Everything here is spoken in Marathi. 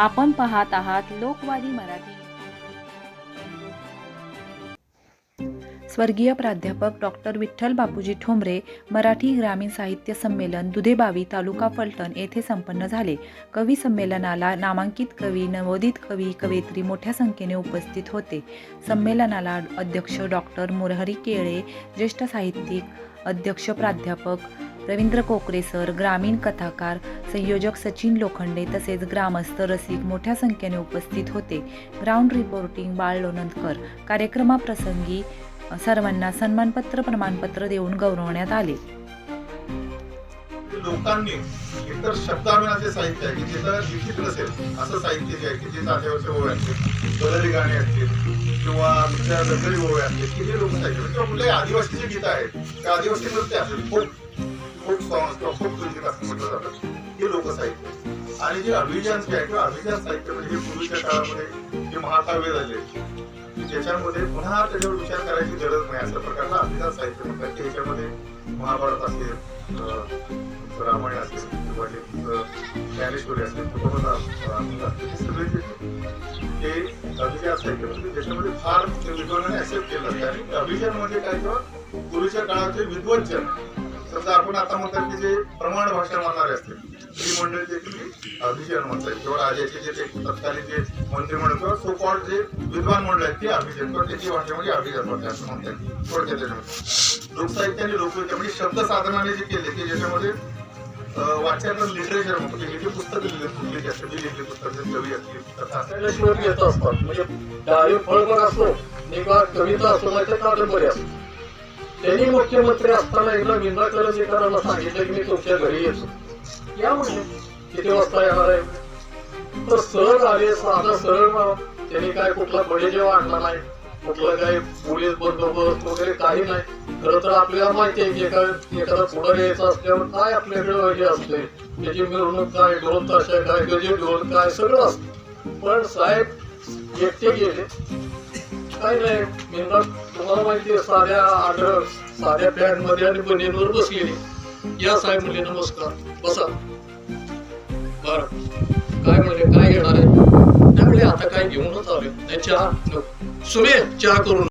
आपण पाहत आहात लोकवादी मराठी. स्वर्गीय प्राध्यापक डॉक्टर विठ्ठल बापूजी ठोंबरे मराठी ग्रामीण साहित्य संमेलन दुधेबावी तालुका फलटण येथे संपन्न झाले. कवी संमेलनाला नामांकित कवी नवोदित कवी कवयित्री मोठ्या संख्येने उपस्थित होते. संमेलनाला अध्यक्ष डॉक्टर मुरहरी केळे ज्येष्ठ साहित्यिक अध्यक्ष प्राध्यापक रवींद्र कोकरे सर ग्रामीण कथाकार संयोजक सचिन लोखंडे तसेच ग्रामस्थ रसिक मोठ्या संख्येने उपस्थित होते. ग्राउंड रिपोर्टिंग बाळ लोणंदकर. कार्यक्रमाप्रसंगी सर्वांना सन्मानपत्र प्रमाणपत्र देऊन गौरवण्यात आले. लोकांनी एकतर शब्दाविनाचे साहित्य आहे की जिथं लिखित नसेल असं साहित्य जे आहे की जे ताज्यावरच्या ओव्या असतील बदली गाणी असतील किंवा तुमच्या दंगली ओव्या असतील की जे लोकसाहित्य किंवा म्हणजे कुठल्याही आदिवासीचे गीत आहेत त्या आदिवासी नृत्य असेल फोक फोक सॉंग्स किंवा म्युझिक असं म्हटलं जातं हे लोकसाहित्य आणि जे अभिजान जे आहे किंवा अभिजान साहित्य म्हणजे हे पूर्वीच्या काळामध्ये जे महाकाव्य झाले त्याच्यामध्ये पुन्हा त्याच्यावर विचार करायची गरज नाही. अशा प्रकारचं अभिजात साहित्य म्हणतात की याच्यामध्ये महाभारत असेल रामायण असेल किंवा ज्ञानेश्वरी असेल सगळे जे हे अभिजात साहित्य म्हणजे ज्याच्यामध्ये फार विद्वानाने ऍक्सेप्ट केलं. आणि अभिजान म्हणजे काय किंवा पूर्वीच्या काळाचे विद्वज्जन समजा आपण आता म्हणतात की जे प्रमाण भाषा मानणारे असतील ती मंडळी देखील अभिजन म्हणतात. किंवा राजाचे जे तत्कालीन जे मंत्रिमंडळ किंवा सोपॉट जे विद्वान मंडळ आहेत ते अभिजन किंवा त्याची भाषेमध्ये अभिजन म्हणतात असं म्हणतात. थोडक्यात लोकसाहित्य आणि लोकविद्या म्हणजे शब्द साधनाने जे केले की ज्याच्यामध्ये वाचन लिटरेचर म्हणतो की जे पुस्तक लिहिली असते जी लिहिली पुस्तक जे कवी असतील कथा येत असतात. म्हणजे डाळी फळबाग असो किंवा कविता असतो नाही तर कादंबरी असतो. त्यांनी मुख्यमंत्री असताना एकदा विंदा करंजीकरांना सांगितलं की मी तुमच्या घरी येतो. या म्हणजे किती वाजता येणार आहे? तर सहज आले साधा सरळ त्यांनी काय कुठला बळीजेव आणला नाही कुठलं काही पोलीस बंदोबस्त वगैरे काही नाही. खर तर आपल्याला माहिती आहे की एका एखादा पुढे यायचं असल्यावर काय आपल्याकडे हे असते त्याची मिरवणूक काय ढोल ताशा काय गजे ढोल काय सगळं असतं पण साहेब एकटे गेले. काही नाही मेहनत तुम्हाला माहिती आहे साध्या आग्रह साध्या पॅन्टमध्ये आणि बनियनवर बसलेली. या साहेब म्हणजे नमस्कार. बसा. बर. काय म्हणजे काय घेणार आहे? त्यामुळे आता काय घेऊनच आले नाही चहा सुने चहा करून